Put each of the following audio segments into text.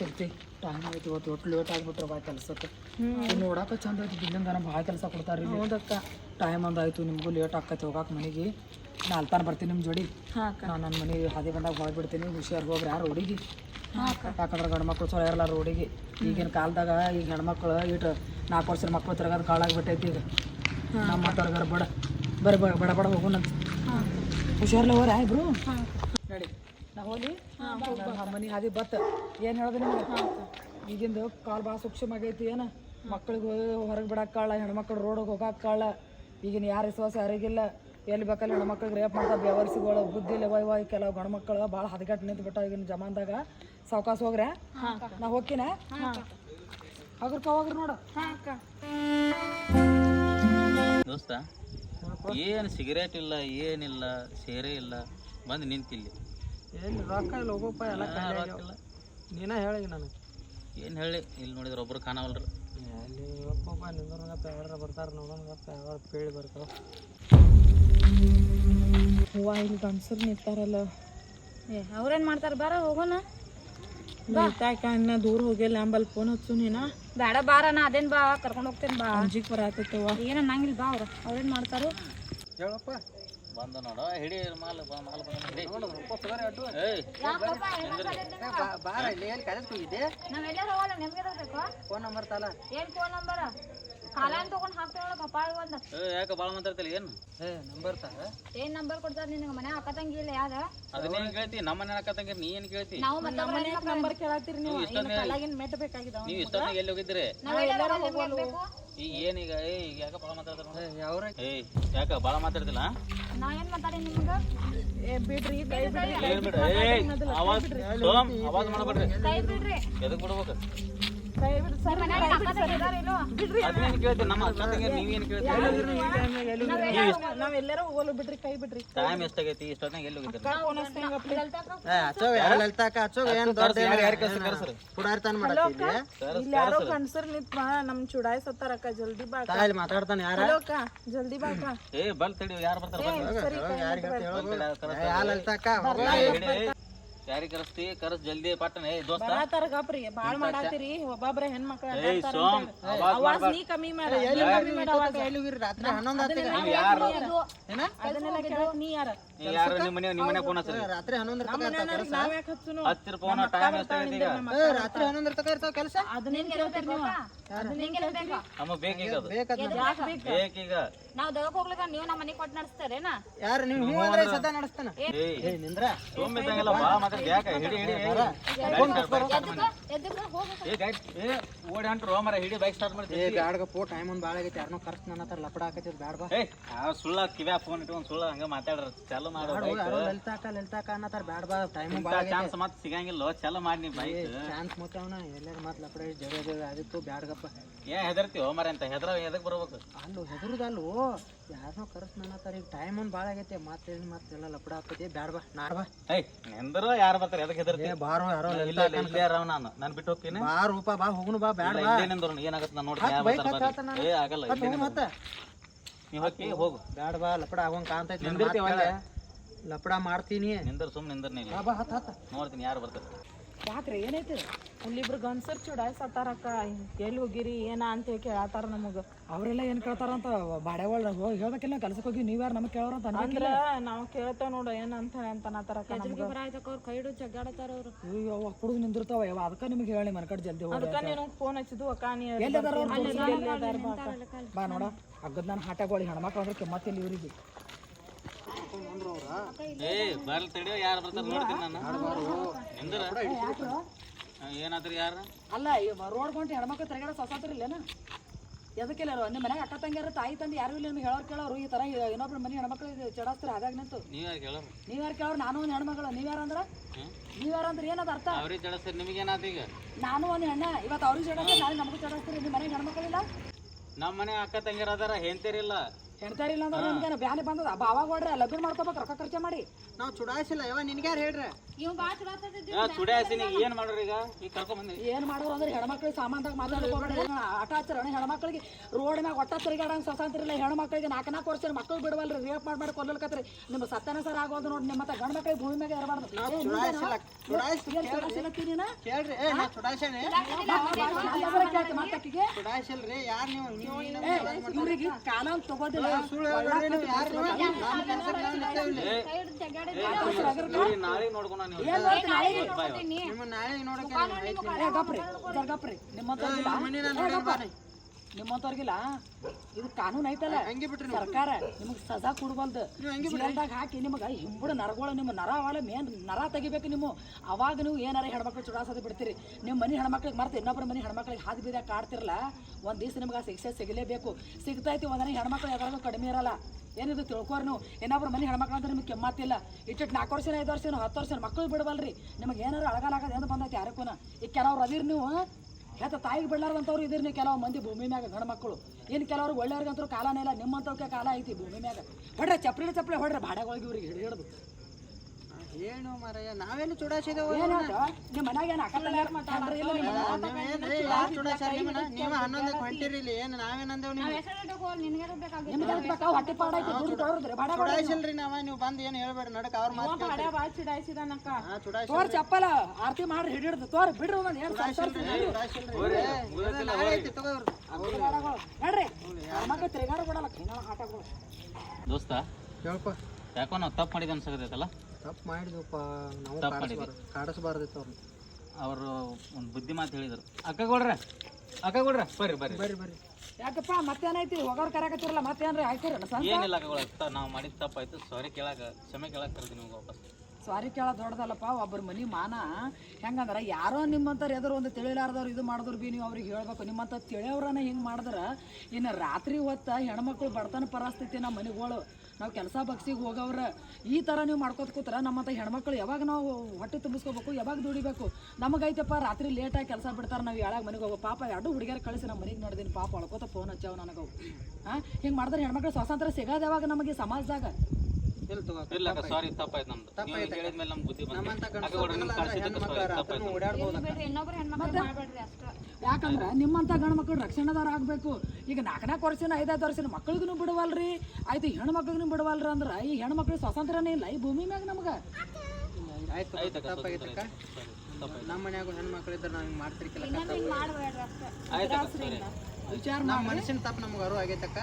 ಸರ್ತಿ. ಟೈಮ್ ಆಯ್ತು ಇವತ್ತು ಒಟ್ಟು ಲೇಟ್ ಆಗ್ಬಿಟ್ರೆ ಬಾ ಕೆಲಸಕ್ಕೆ. ನೋಡಾಕ ಚಂದ ಐತಿ ಬಿಲ್ಲಿಂಗನ ಭಾಳ ಕೆಲಸ ಕೊಡ್ತಾರೆ ಹೌದಕ್ಕ ಟೈಮ್ ಒಂದಾಯ್ತು ನಿಮಗೂ ಲೇಟ್ ಆಕೈತಿ ಹೋಗಾಕ ಮನೆಗೆ. ನಾಲ್ತಾನ ಬರ್ತೀನಿ ನಿಮ್ಮ ಜೋಡಿ. ನಾನು ನನ್ನ ಮನೆ ಹಾದಿ ಬಂದಾಗ ಹೋಗ್ಬಿಡ್ತೀನಿ ಹುಷಾರ್ ಹೋಗ್ರಿ ಯಾರು ರೋಡಿಗೆ ಯಾಕಂದ್ರೆ ಗಂಡು ಮಕ್ಳು ಚಲೋ ಇರಲ್ಲ ರೋಡಿಗೆ. ಈಗಿನ ಕಾಲದಾಗ ಈಗ ಹೆಣ್ಮಕ್ಳು ಇಟ್ಟು ನಾಲ್ಕು ವರ್ಷದ ಮಕ್ಳು ತಿರ್ಗೋದು ಕಾಳಾಗ್ಬಿಟ್ಟೈತಿ ಈಗ. ನಮ್ಮ ಮಾತಾಡ್ಗಾರ ಬಡ ಬರೀ ಬಡ ಬಡ ಬಡ ಹೋಗೋಣಂತ ಹುಷಾರ್ಲ ಹೋರ ಇಬ್ರು ನಡಿ. ನಾ ಹೋಲಿ ಮನೆ ಹಾದಿ ಬತ್ತ. ಏನು ಹೇಳ್ದೆ ನಿಮ್ಗೆ? ಈಗಿಂದು ಕಾಲ್ ಭಾಳ ಸೂಕ್ಷ್ಮ ಆಗೈತಿ ಏನು? ಮಕ್ಳಿಗೆ ಹೊರಗೆ ಬಿಡಕ್ಕಾಳ ಹೆಣ್ಮಕ್ಳು ರೋಡಿಗೆ ಹೋಗಕ್ಕಾಳ ಈಗಿನ ಯಾರ ವಿಶ್ವಾಸ ಯಾರಿಗಿಲ್ಲ. ಎಲ್ಲಿ ಬೇಕಲ್ಲಿ ಹೆಣ್ಮಕ್ಳಿಗೆ ರೇಪ್ ಮಾಡ್ತಾ ಬೇವರ್ಸಿಗಳು ಬುದ್ಧಿ ಇಲ್ಲ ವೈ ವೈ ಕೆಲವು ಗಂಡು ಮಕ್ಕಳು ಭಾಳ ಹದಗಟ್ಟು ನಿಂತು ಬಿಟ್ಟ ಈಗಿನ ಜಮಾನದಾಗ. ಸಾವಕಾಸ ಹೋಗ್ರೆ? ನಾ ಹೋಗಿನ ಹಗ್ರಕ ಹೋಗ್ರಿ ನೋಡು. ದೋಸ್ತ ಏನು ಸಿಗರೇಟ್ ಇಲ್ಲ ಏನಿಲ್ಲ ಸೇರೆ ಇಲ್ಲ ಬಂದು ನಿಂತಿಲ್ಲಿ. ಎಲ್ಲಿ ರೊಕ್ಕ ಇಲ್ಲ ಹೋಗಪ್ಪ ಎಲ್ಲ ಇಲ್ಲ. ನೀನ ಹೇಳಿ ನನಗೆ. ಏನು ಹೇಳಿ? ಇಲ್ಲಿ ನೋಡಿದ್ರೆ ಒಬ್ರು ಕಾಣವಲ್ರಿ. ಅಲ್ಲಿ ಹೋಗಪ್ಪ ನಿಂದ್ರಗಪ್ಪ ಯಾರ ಬರ್ತಾರೆ ನೋಡೋಣಗಪ್ಪ ಯಾವ ಪೇಳಿ ಬರ್ತಾವ. ಹೂವ ಇಲ್ಲಿ ಗಂಡಸರು ನಿಂತಾರಲ್ಲ. ಏ ಅವ್ರೇನ್ ಮಾಡ್ತಾರ? ಬಾರ ಹೋಗೋಣ. ನಿಂತಾಕ ಇನ್ನ ದೂರ ಹೋಗಿಲ್ಲ ಅಂಬಲ್ ಫೋನ್ ಹಚ್ಚು ನೀನ. ಬೇಡ ಬಾರ ನಾ ಅದೇನ್ ಬಾ ಕರ್ಕೊಂಡು ಹೋಗ್ತೇನೆ ಬಾ. ಅಂಜಿಕ್ ಬರಾತೈತವ ಏನ ನಂಗಿಲ್ಲ ಬಾ ಅವ್ರ. ಅವ್ರೇನ್ ಮಾಡ್ತಾರು? ಹೇಳಪ್ಪ. ಬಂದ ನೋಡ. ಹಿಡಿ ಮಾಲ್ ಮಾಲ್ ಬಂದ ಹಿಡಿ ಏಯ್ ಬಾರ ಇಲ್ಲಿ ಏನು ಕಾಲೇಜ್ ಹೋಗಿದ್ದೆ ನಾವೆಲ್ಲರೂ ಹೋಗಲ್ಲ ನಿಮ್ಗೆ ಬೇಕು? ಫೋನ್ ನಂಬರ್ ತಾಲ. ಏನ್ ಫೋನ್ ನಂಬರ್ ಏ ಯಾಕೆ ಮಾತಾಡ್ತಿಲ್ಲ ಏನು? ಏ ನಂಬರ್ ಏನ್ ನಂಬರ್ ಕೊಡ್ತಾರ ನಿನಗ? ಮನೆ ಅಕ್ಕ ತಂಗಿ ಇಲ್ಲ ಯಾವ್ದ? ಏನ್ ಕೇಳ್ತಿ ನಮ್ಮ ಮನೆ ಅಕ್ಕತಂಗ ನೀ ಏನು ಕೇಳ್ತಿ? ನಾವು ಮತ್ತೆ ನಂಬರ್ ಕೇಳತ್ತೀರಿ ನೀವು. ಇಷ್ಟೊಂದು ಕಾಲಾಗಿನ ಮೆಟ್ ಬೇಕಾಗಿದಾವ ನೀವು ಇಷ್ಟೊತ್ತಾಗ ಎಲ್ಲಿ ಹೋಗಿದ್ರಿ? ನಾವ್ ಎಲ್ಲಾರ ಹೋಗ್ಬೇಕು. ಈಗ ಏನೀಗ ಏ ಈಗ ಯಾಕೆ ಭಾಳ ಮಾತಾಡ್ತಾರ ಯಾವ್ರ ಏಯ್ ಯಾಕೆ ಭಾಳ ಮಾತಾಡ್ತಿಲ್ಲ ನಾ ಏನ್ ಮಾತಾಡಿ ನಿಮ್ಗ? ಏ ಬಿಡ್ರಿ ಕೈ ಬಿಡ್ರಿ. ಏನ್ ಬಿಡ್ರಿ. ಏಯ್ ಅವಾಜ್ ಸೋಮ್ ಅವಾಜ್ ಮಾಡಬೇಡ್ರಿ. ಕೈ ಬಿಡ್ರಿ. ಎದಕ್ ಬಿಡ್ಬೇಕು? ಬಿಡ್ರಿ ಅಕ್ಕ ಅಕ್ಕ ಕೈ ಬಿಡ್ರಿ ಟೈಮ್ ಎಷ್ಟಾಗೈತಿ ಇಷ್ಟೊತ್ತಾಗ ಎಲ್ಲಿ ಇಲ್ಲಿ ಯಾರೋ ನಿಂತ ನಮ್ ಚುಡಾಯ್ ಸತ್ತಾರಕ್ಕ ಜಲ್ದಿ ಬಾ ಮಾತಾಡ್ತಾನೆ ಯಾರ ಅಕ್ಕ ಜಲ್ದಿ ಬಾ ಅಕ್ಕ ಏ ಬಲ್ ತಡಿ ಯಾರು ಬರ್ತಾರ ಯಾರಿಗೆ ಕರೆಸ್ತಿ ಕರೆಸ್ ಜಲ್ದಿ ಪಟ್ಟಣ. ಏ ದೋಸ್ತ. ಬರಾತಾರ ಗಪ್ರಿ ಬಾಳ್ ಮಾಡಾತಿರಿ. ಒಬ್ಬೊಬ್ರ ಹೆಣ್ಮಕ್ಳ ಏಯ್ ಸೋಮ್ ಅವಾಜ್ ನೀ ಕಮ್ಮಿ ಮಾಡ ಕಮ್ಮಿ ಮಾಡ ಅವಾಗ ರಾತ್ರಿ ಹನ್ನೊಂದ್ ನೀವು ಯಾರು? ಅದನ್ನೆಲ್ಲ ಕೇಳಕ್ ನೀ ಯಾರ? ನೀ ಯಾರು? ನಿಮ್ಮ ಮನೆ ನಿಮ್ಮ ಮನೆ ಫೋನ್ ಹಚ್ಚಿರಿ. ರಾತ್ರಿ ಹನ್ನೊಂದ್ರ ಇರ್ತಾವ ಕೆಲಸ? ನಾವ್ ಯಾಕೆ ಹಚ್ಚುನು? ಹತ್ತಿರ ಫೋನ್ ಟೈಮ್ ಎಷ್ಟಾಗೈತಿ ಈಗ? ರಾತ್ರಿ ಹನ್ನೊಂದ್ರ ತಕ ಇರ್ತಾವ ಕೆಲಸ? ಅದನ್ನೇನ್ ಕೇಳ್ತೀರಿ ನೀವು? ನಿಂಗೆ ಬೇಕು ನಮಗ್ ಬೇಕೀಗ ಅದು ಬೇಕದ್ ಬೇಕೀಗ ನಾವ್ ದಗಕ್ ಹೋಗ್ಲಿಕ್ಕ ನೀವು ನಮ್ಮ ಮನೆ ಕೊಟ್ಟು ನಡೆಸ್ತಾರೇನಾ? ಯಾರು? ನೀವು ಹೂ ಅಂದ್ರೆ ಸದಾ ನಡೆಸ್ತಾನ? ಏ ನಿಂದ್ರ? ಸೋಮ್ ಇದ್ದಂಗೆಲ್ಲ ಹೋಗ ಬೈಕ್ ಬಾ ಆ ಸುಳ್ಳ ಕಿವ್ಯಾ ಫೋನ್ ಇಟ್ಕೊಂಡು ಸುಳ್ಳ ಹಂಗ ಮಾತಾಡ್ರ. ಚಲೋ ಮಾಡು ಚಾನ್ಸ್ ಮತ್ ಸಿಗಂಗಿಲ್ಲ? ಚಲೋ ಮಾಡಿ ನೀ ಬೈಕ್ ಚಾನ್ಸ್ ಮುತ್ತವನ ಎಲ್ಲಾರು ಮಾತ್ ಲಪಡ ಜಗ ಜಗ ಆಗಿತ್ತು ಬ್ಯಾಡ್ಗಪ್ಪ. ಏನ್ ಹೆದರ್ತಿ ಅಂತ? ಹೆದ್ರ ಎದಕ್ ಬರ್ಬೇಕು. ಅಲ್ಲೋ ಹೆದರುದಲ್ಲೋ? ಯಾರನ್ನೋ ಕರ್ಸ್ ನನ್ನ ಈಗ ಟೈಮ್ ಒಂದ್ ಭಾಳ ಆಗೈತಿ. ಲಪಡ ಹಾಕೈತಿ ಬ್ಯಾಡ ಬಾ ನಾಡ್ ಬಾ ಏಯ್ ನೆಂದರು ಯಾರು ಬರ್ತಾರೆ? ಎದಕ್ ಹೆದರ್ತಿ? ಏ ಬಾರೋ ಯಾರೋ ಇಲ್ಲ ಇಲ್ಲ ಇಲ್ಲೇ ಅರಾವ್ ನಾನು. ನಾನು ಬಿಟ್ಟು ಹೋಗ್ತೀನಿ. ಬಾ ರೂಪ ಬಾ ಹೋಗುನು ಬಾ ಬ್ಯಾಡ ಬಾ. ಏನಾಗತ್ತೆ ನಾನು ನೋಡಿ ಯಾರು ಬೈಕ್ ಬರ್ತಾರೆ? ಹತ್ ಏ ಆಗಲ್ಲ ಮತ್ತ ಹೋಗು ನಿಂದ್ರು. ಮತ್ತ ನೀವ್ ಹೋಗಿ ಹೋಗು. ಬ್ಯಾಡ ಬಾ ಲಪಡ ಆಗೋಂಗ್ ಕಾಣ್ತೈತಿ. ಲಪಡ ಮಾಡ್ತೀನಿ. ನಿಂದ್ರ ಸುಮ್ ನಿಂದ್ರ ನೀನು ಬಾ ಬಾ ಹತ್ ಹತ್. ನೋಡ್ತೀನಿ ಯಾರು ಬರ್ತಾರೆ. ಯಾಕ್ರಿ? ಏನೈತಿ ಅಲ್ಲಿಬ್ರು ಗನ್ಸರ್ ಚೂಡ ಸತ್ತಾರಕ್ಕ ಎಲ್ಲಿ ಹೋಗಿರಿ ಏನ ಅಂತ ಹೇಳಿ ಕೇಳತ್ತಾರ ನಮಗ. ಅವರೆಲ್ಲ ಏನ್ ಕೇಳ್ತಾರಂತ ಅಂತ ಹೋಗಿ ಹೇಳ್ಬೇಕಿಲ್ಲ ಕೆಲ್ಸಕ್ಕೆ ಹೋಗಿ ನೀವ್ ಯಾರು ನಮಗ್ ಕೇಳೋರಂತ ಅಂದ್ರೆ ನಾವ್ ಕೇಳ್ತೇವ್ ನೋಡು ಏನಂತ ಅಂತನತ್ತಾರಕ್ಕ ಬರಾಯ್ತಕ್ಕ ಅವ್ರು ಕೈ ಹಿಡಿದು ಜಗ್ಗಾಡತಾರ ಅವ್ರು. ಅಯ್ಯೋ ಕುಡುದು ನಿಂದಿರ್ತಾವ ಯಾವ ಅದಕ್ಕ ನಿಮ್ಗೆ ಹೇಳಿ ಮನ್ಕಡ್ ಜಲ್ದಿ ಹೋಗಿ ಅದಕ್ಕ ನೀನು ಫೋನ್ ಹಚ್ಚಿದ್ದು ಅಕ್ಕ ನೀ ಎಲ್ಲಿ. ಬಾ ನೋಡ ಅಗ್ಗದ ನಾನು ಹಾಟಗಳು ಹೆಣ್ಮಕ್ಳು ಅಂದ್ರೆ ಕೆಮ್ಮತ್ತಿಲ್ಲ ಇವ್ರಿಗೆ. ಏ ಬರ್ಲಿ ತಡಿಯೋ ಯಾರು ಬರ್ತಾರೆ ನೋಡ್ತೀನಿ ನಾನು. ನಿಂದ್ರ ಏನಾದ್ರಿ ಯಾರು? ಅಲ್ಲ ರೋಡ್ ಕೊಂಟು ಹೆಣ್ಮಕ್ಳು ತಿರುಗಾಡ ಸೊಸಾತಿರ್ಲೇನ ಎದಕ್ಕಿಲ್ಲ ನಿಮ್ಮ ಮನ್ಯಾಗ ಅಕ್ಕ ತಂಗಿಯಾರ ತಾಯಿ ತಂದೆ ಯಾರು ಇಲ್ಲ ನಿಮ್ಗೆ ಹೇಳೋರು ಕೇಳೋರು? ಈ ತರ ಇನ್ನೊಬ್ರು ಮನೆ ಹೆಣ್ಮಕ್ಳು ಚಡಾಸ್ತಾರ? ಅದಾಗ ನಿಂತು? ನೀವ್ ಯಾರು ಕೇಳೋರು? ನೀವ್ಯಾರು ಕೇಳೋರು? ನಾನು ಒಂದು ಹೆಣ್ಮಗಳು. ನೀವ್ಯಾರ ಅಂದ್ರ? ನೀವ್ಯಾರ ಅಂದ್ರೆ ಏನದ ಅರ್ಥ? ಅವ್ರಿಗೆ ನಿಮಗೆ ನಿಮಗೇನಾತ ಈಗ? ನಾನು ಒಂದು ಹೆಣ್ಣ. ಇವತ್ತು ಅವ್ರಿಗೆ ಚಡಾಸ್ತಾರೆ ನಾಳೆ ನಮಗೂ ಚಡಾಸ್ತೀರಿ. ನಿಮ್ಮ ಮನೆಗೆ ಹೆಣ್ಮಕ್ಳಿಲ್ಲ ನಮ್ಮ ಮನೆ ಅಕ್ಕ ತಂಗಿರ ಅದಾರ ಹೆಂತೇರಿಲ್ಲ ಹೆಣ್ತಾರಿಲ್ಲ ಅಂದ್ರೆ ನಿಮ್ಗೆ ಬ್ಯಾನೆ ಬಂದದ ಬಾವಾಗ ಹೊಡ್ರಿ ಲಭ್ಯ ಮಾಡ್ಕೋಬೇಕು ರೊಕ್ಕ ಖರ್ಚೆ ಮಾಡಿ ನಾವು ಚುಡಾಯಿಸಿಲ್ಲ ಯಾವ ನಿನ್ಗ್ಯಾರು ಹೇಳ್ರಿ ಇವ್ ಬಾಳ ಚುಡಾತೈತಿ ಚುಡಿ ಹಾಸಿನಿ ಏನ್ ಮಾಡ್ರಿ ಈಗ ಈಗ ಕರ್ಕೊಂಡ್ ಬಂದಿ ಏನ್ ಮಾಡೋರು ಅಂದ್ರೆ ಹೆಣ್ಮಕ್ಳಿಗೆ ಸಾಮಾನ್ದಾಗ ಮಾತಾಡ್ಕೋಬೇಡ ಆಟ ಹಚ್ಚಾರ ಹೆಣ್ಮಕ್ಳಿಗೆ ರೋಡ್ ಮ್ಯಾಗ ಒಟ್ಟ ತಿರುಗಾಡಂಗ್ ಸಸಾಂತಿರಲ್ಲ ಹೆಣ್ಮಕ್ಳಿಗೆ ನಾಲ್ಕು ನಾಲ್ಕು ವರ್ಷ ಮಕ್ಳು ಬಿಡವಲ್ರಿ ರೇಪ್ ಮಾಡಿ ಮಾಡಿ ಕೊಲ್ಲಲ್ಕತ್ರಿ ನಿಮ್ಮ ಸತ್ತನ ಸರ್ ಆಗೋದು ನೋಡಿ ನಿಮ್ಮ ಮತ್ತೆ ಗಂಡ ಮಕ್ಳಿಗೆ ಭೂಮಿ ಮ್ಯಾಗ ಇರಬಾರ್ದು ಚುಡಾಯ್ಸೇನೆ? ಚುಡಾಯ್ಸಲ್ರಿ ಯಾರು ನೀವು ಇವ್ರಿಗೆ ಕಾನೂನು ತಗೋದಿಲ್ಲ ನೀವು. ನಮ್ಮ ನೋಡ್ಕೊಂಡ ನಾಳೆ ನೋಡಕ್ಕೆ ಏ, ಗಪ್ರಿ ನಿಮ್ಮಂತವ್ರಿಗಿಲ್ಲ? ಇದು ಕಾನೂನು ಐತಲ್ಲ. ಹಂಗೆ ಬಿಟ್ರಿ ಸರ್ಕಾರ ನಿಮಗೆ ಸಜಾ ಕೊಡ್ಬಲ್ದು ಜೀವನದಾಗ ಹಾಕಿ ನಿಮಗೆ ಹಿಂಬುಡ ನರಗಳು ನಿಮ್ಮ ನರ ಅವಳ ಮೇನ್ ನರ ತೆಗಿಬೇಕು ನಿಮ್ಮ ಅವಾಗ ನೀವು ಏನಾರ ಹೆಣ್ಮಕ್ಳು ಚುಡಾಸೋದು ಬಿಡ್ತೀರಿ. ನಿಮ್ಮ ಮನೆ ಹೆಣ್ಮಕ್ಳಿಗೆ ಮರ್ತು ಇನ್ನೊಬ್ಬರ ಮನೆ ಹೆಣ್ಮಕ್ಳಿಗೆ ಹಾದಿ ಬೀದಾಗ ಕಾಡ್ತಿರಲ್ಲ ಒಂದು ದಿವಸ ನಿಮ್ಗೆ ಆ ಶಿಕ್ಷೆ ಸಿಗಲೇಬೇಕು. ಸಿಗ್ತೈತಿ ಒಂದನೇ ಹೆಣ್ಮಕ್ಳು ಯಾವ್ದಾದ್ರು ಕಡಿಮೆ ಇರಲ್ಲ. ಏನಿದು ತಿಳ್ಕೊರ್ ನೀವು. ಇನ್ನೊಬ್ರ ಮನೆ ಹೆಣ್ಮಕ್ಳು ಅಂದ್ರೆ ನಿಮ್ಗೆ ಕೆಮ್ಮತ್ತಿಲ್ಲ. ಇಟ್ಟು ನಾಲ್ಕು ವರ್ಷ ಐದು ವರ್ಷ ಹತ್ತು ವರ್ಷ ಮಕ್ಳು ಬಿಡಬಲ್ರಿ ನಿಮಗೆ ಏನಾರು ಅಳಗಾಲಾಗದ ಎಂದು ಬಂದೈತಿ ಯಾರಕ್ಕೂನ. ಈಗ ಕೆಲವ್ರು ಅದಿರ್ ನೀವು ಹೆತ್ತ ತಾಯಿಗೆ ಬಿಡ್ಲಾರ್ದಂಥವ್ರು ಇದ್ರಿ ನೀವು ಕೆಲವು ಮಂದಿ ಭೂಮಿ ಮ್ಯಾಗ ಗಂಡು ಮಕ್ಕಳು? ಇನ್ನು ಕೆಲವ್ರು ಒಳ್ಳೆಯವ್ರಿಗಂತೂ ಕಾಲನೇ ಇಲ್ಲ. ನಿಮ್ಮಂಥವ್ಕೆ ಕಾಲ ಐತಿ ಭೂಮಿ ಮ್ಯಾಗ. ಹೊಡ್ರೆ, ಚಪ್ಪಲಿ ಚಪ್ಪಲಿ ಹೊಡ್ರೆ. ಬಾಡೆಗಳಿಗೆ ಇವ್ರಿಗೆ ಹಿಡಿದು. ಏನು ಮಾರಯ್ಯ ನಾವೇನು ಚುಡಾಯಿಸಿದೇವು ಏನಾಯ್ತು ನಿಮ್ಮ ಮನ್ಯಾಗ ಏನು ಅಕ್ಕಲ್ಲ ಮಾತಾಡ್ರಿ ಇಲ್ಲ ನಿಮ್ಮ ಮನ್ಯಾಗ? ನೀವೇನ್ರಿ ಯಾರು ಚುಡಾಯ್ಸಾರ ನಿಮ್ಮನ್ನ? ನೀವು ಹನ್ನೊಂದಕ್ಕೆ ಹೊಂಟಿರಿ ಇಲ್ಲಿ ಏನು ನಾವೇನಂದೇವು ನೀವು ಹೆಸರು ಹೋಲ್ ನಿನಗೆ ಬೇಕಾಗಿ ನಿಮ್ಗೆ ಎದಕ್ ಬೇಕಾ? ಹೊಟ್ಟೆ ಪಾಡೈತಿ ದುಡ್ಡು ಕೊಡೋದ್ರಿ ಬಾಡ ಚುಡಾಯಿಸಿಲ್ರಿ ನಾವ ನೀವು ಬಂದು ಏನು ಹೇಳ್ಬೇಡಿ ನಡಕ ಅವ್ರ ಮಾತು ಹಾ ಚುಡಾಯಿಸಿ ತೋರ್ ಚಪ್ಪಲ ಆರತಿ ಮಾಡ್ರಿ ಹಿಡಿಡ್ದು ತೋರ್ ಬಿಡ್ರಿ ಒಂದ್ ಏನ್ ನಾಳೆ ಐತಿ ತಗೋ ನೋಡ್ರಿ. ಮಕ್ಕ ತಿರುಗಾಡ ಕೊಡಲ್ಲ ಆಟಗಳು ದೋಸ್ತ ಹೇಳ್ಕೊ ಯಾಕೋ ನಾವು ತಪ್ಪು ಮಾಡಿದ ಅನ್ಸಕತ್ತೈತಲ್ಲ? ತಪ್ಪು ಮಾಡಿದ್ವಪ್ಪ ನಾವು ತಪ್ಪು ಮಾಡಿದ್ವಿ. ಕಾಡಿಸ್ಬಾರ್ದು ಕಾಡಿಸ್ಬಾರ್ದಿತ್ತು ಅವ್ರನ್ನ ಅವರು ಒಂದು ಬುದ್ಧಿ ಮಾತು ಹೇಳಿದರು. ಅಕ್ಕ ಕೊಡ್ರ ಅಕ್ಕ ಕೊಡ್ರ ಬರ್ರಿ ಬರ್ರಿ. ಬರ್ರಿ ಬರ್ರಿ. ಯಾಕಪ್ಪ ಮತ್ತೇನೈತಿ ಹೋಗೋರ್ ಕರೆಕತ್ತಿರಲ್ಲ ಮತ್ತೇನ್ರಿ? ಆಯ್ತಿರ ಏನಿಲ್ಲ ಅಕ್ಕಗೊಳ ನಾವು ಮಾಡಿದ ತಪ್ಪಾಯ್ತು. ಸಾರಿ ಕೇಳಾಕ ಕ್ಷಮೆ ಕೇಳಾಕ ಕರ್ತೀನಿ ನಿಮ್ಗೆ ವಾಪಸ್. ಸಾರಿ ಕೇಳ ದೊಡ್ಡದಲ್ಲಪ್ಪ ಒಬ್ಬರ ಮನಿ ಮಾನ. ಹೆಂಗಂದ್ರ ಯಾರೋ ನಿಮ್ಮಂಥವ್ರು ಎದುರು ಒಂದು ತಿಳಿಲಾರ್ದವ್ರು ಇದು ಮಾಡಿದ್ರು ಬಿ ನೀವು ಅವ್ರಿಗೆ ಹೇಳ್ಬೇಕು. ನಿಮ್ಮಂತ ತಿಳಿಯವ್ರನ್ನ ಹಿಂಗೆ ಮಾಡಿದ್ರ ಇನ್ನು ರಾತ್ರಿ ಹೊತ್ತ ಹೆಣ್ಮಕ್ಳು ಬಡತನ ಪರಿಸ್ಥಿತಿ ನಮ್ಮ ಮನೆಗಳು ನಾವು ಕೆಲಸ ಬಗ್ಸಿಗೆ ಹೋಗೋವ್ರ, ಈ ಥರ ನೀವು ಮಾಡ್ಕೋತ ಕೂತ್ರ ನಮ್ಮಂಥ ಹೆಣ್ಮಕ್ಳು ಯಾವಾಗ ನಾವು ಹೊಟ್ಟೆ ತುಂಬಿಸ್ಕೋಬೇಕು, ಯಾವಾಗ ದುಡಿಬೇಕು? ನಮಗೈತಪ್ಪ ರಾತ್ರಿ ಲೇಟಾಗಿ ಕೆಲಸ ಬಿಡ್ತಾರೆ, ನಾವು ಯಾವಾಗ ಮನೆಗೆ ಹೋಗೋ ಪಾಪ ಎರಡು ಹುಡುಗಿಯರು ಕಳಿಸಿ ನಮ್ಮ ಮನೆಗೆ ನೋಡಿದೀನಿ, ಪಾಪ ಅಳ್ಕೋತ ಫೋನ್ ಹಚ್ಚಾವ ನನಗವು ಹಾಂ ಹಿಂಗೆ ಮಾಡಿದ್ರೆ ಹೆಣ್ಮಕ್ಳು ಸ್ವಾತಂತ್ರ್ಯ ಸಿಗೋದು ಯಾವಾಗ ನಮಗೆ ಸಮಾಜದಾಗ? ಇಲ್ಲ ಸಾರಿ ತಪ್ಪಾಯ್ತು. ನಮ್ದು. ನೀವು ಹೇಳಿದ್ಮೇಲೆ ನಮ್ಗೆ ಬುದ್ಧಿ ಯಾಕಂದ್ರೆ ನಿಮ್ಮಂತ ಗಂಡು ಮಕ್ಕಳು ರಕ್ಷಣೆದಾರ ಆಗಬೇಕು. ಈಗ ನಾಲ್ಕನೇ ನಾಲ್ಕು ವರ್ಷನ ಐದೈದು ವರ್ಷನ ಮಕ್ಳಿಗೂ ಬಿಡವಲ್ರಿ. ಆಯ್ತು ಹೆಣ್ಣು ಮಕ್ಳಿಗೂ ಬಿಡವಲ್ರಿ ಅಂದ್ರೆ ಈ ಹೆಣ್ಣು ಮಕ್ಳಿಗೆ ಸ್ವಾತಂತ್ರ್ಯನೇ ಇಲ್ಲ. ಈ ಭೂಮಿ ಮ್ಯಾಗ ನಮ್ಗ. ಆಯ್ತು ಆಯ್ತಕ್ಕ ತಪ್ಪಾಗೈತಕ್ಕ ನಮ್ಮ ಮನ್ಯಾಗ ಹೆಣ್ಮಕ್ಳು ಇದ್ರೆ ನಾವು ಹಿಂಗೆ ಮಾಡ್ತಿರ್ಕಿಲ್ಲ ವಿಚಾರ ನಾವು ಮನುಷ್ಯನ ತಪ್ಪು ನಮ್ಗೆ ಅರು ಆಗೈತಕ್ಕ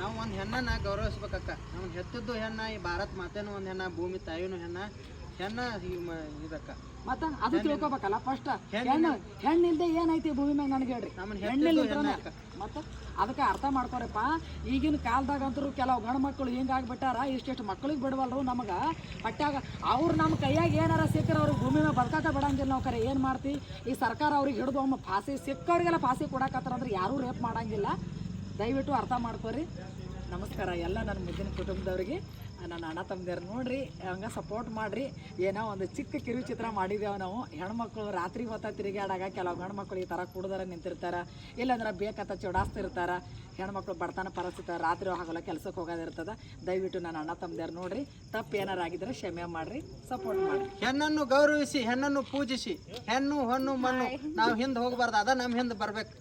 ನಾವು ಒಂದು ಹೆಣ್ಣನ್ನ ಗೌರವಿಸ್ಬೇಕಕ್ಕ. ನಮ್ಗೆ ಹೆತ್ತದ್ದು ಹೆಣ್ಣ ಈ ಭಾರತ್ ಮಾತೇನು ಒಂದು ಹೆಣ್ಣ ಭೂಮಿ ತಾಯಿನೂ ಹೆಣ್ಣ ಹೆಣ್ಣ ಇದಕ್ಕ. ಮತ್ತ ಅದು ತಿಳ್ಕೊಬೇಕಲ್ಲ ಫಸ್ಟ್ ಹೆಣ್ಣು ಹೆಣ್ಣಿಲ್ದೆ ಏನೈತಿ ಭೂಮಿ ಮ್ಯಾಗ ನನಗೆ ಹೇಳ್ರಿ. ಹೆಣ್ಣಿಲ್ಲ ಮತ್ತ ಅದಕ್ಕೆ ಅರ್ಥ ಮಾಡ್ಕೊರಪ್ಪ. ಈಗಿನ ಕಾಲದಾಗಂತೂ ಕೆಲವು ಗಂಡು ಮಕ್ಕಳು ಹಿಂಗಾಗ್ಬಿಟ್ಟಾರ ಇಷ್ಟಿಷ್ಟು ಮಕ್ಕಳಿಗೆ ಬಿಡವಲ್ರು ನಮಗೆ. ಹೊಟ್ಯಾಗ ಅವ್ರು ನಮ್ಮ ಕೈಯಾಗ ಏನಾರ ಸಿಕ್ಕರೆ ಅವ್ರಿಗೆ ಭೂಮಿ ಮ್ಯಾಗ ಬದುಕಾಕ ಬಿಡಂಗಿಲ್ಲ ನಾವು ಕರೆ. ಏನು ಮಾಡ್ತಿ? ಈ ಸರ್ಕಾರ ಅವ್ರಿಗೆ ಹಿಡಿದು ಒಮ್ಮೆ ಫಾಸಿ ಸಿಕ್ಕವ್ರಿಗೆಲ್ಲ ಫಾಸಿ ಕೊಡಕತ್ತಾರ ಅಂದ್ರೆ ಯಾರೂ ರೇಪ್ ಮಾಡಂಗಿಲ್ಲ. ದಯವಿಟ್ಟು ಅರ್ಥ ಮಾಡ್ಕೊರಿ. ನಮಸ್ಕಾರ ಎಲ್ಲ ನನ್ನ ಮುದ್ದಿನ ಕುಟುಂಬದವ್ರಿಗೆ ನನ್ನ ಅಣ್ಣ ತಮ್ಮದಿರು ನೋಡ್ರಿ ಹಂಗೆ ಸಪೋರ್ಟ್ ಮಾಡಿರಿ. ಏನೋ ಒಂದು ಚಿಕ್ಕ ಕಿರುಚಿತ್ರ ಮಾಡಿದ್ದೇವೆ ನಾವು. ಹೆಣ್ಮಕ್ಳು ರಾತ್ರಿ ಹೊತ್ತ ತಿರುಗಾಡಾಗ ಕೆಲವು ಗಂಡು ಈ ಥರ ಕುಡ್ದಾರ ನಿಂತಿರ್ತಾರೆ. ಇಲ್ಲಾಂದ್ರೆ ಬೇಕಂತ ಚುಡಾಸ್ತಿರ್ತಾರೆ. ಹೆಣ್ಮಕ್ಳು ಬಡತನ ಪರಿಸ್ಥಿತಿ ರಾತ್ರಿ ಆಗಲ್ಲ ಕೆಲಸಕ್ಕೆ ಹೋಗೋದಿರ್ತದೆ. ದಯವಿಟ್ಟು ನನ್ನ ಅಣ್ಣ ತಮ್ಮದಿರು ನೋಡ್ರಿ. ತಪ್ಪು ಏನಾರು ಆಗಿದ್ರೆ ಕ್ಷಮೆ ಮಾಡಿರಿ ಸಪೋರ್ಟ್ ಮಾಡಿರಿ. ಹೆಣ್ಣನ್ನು ಗೌರವಿಸಿ ಹೆಣ್ಣನ್ನು ಪೂಜಿಸಿ. ಹೆಣ್ಣು ಹೊಣ್ಣು ಮಣ್ಣು ನಾವು ಹಿಂದೆ ಹೋಗಬಾರ್ದು ಅದ ನಮ್ಮ ಹಿಂದೆ ಬರ್ಬೇಕು.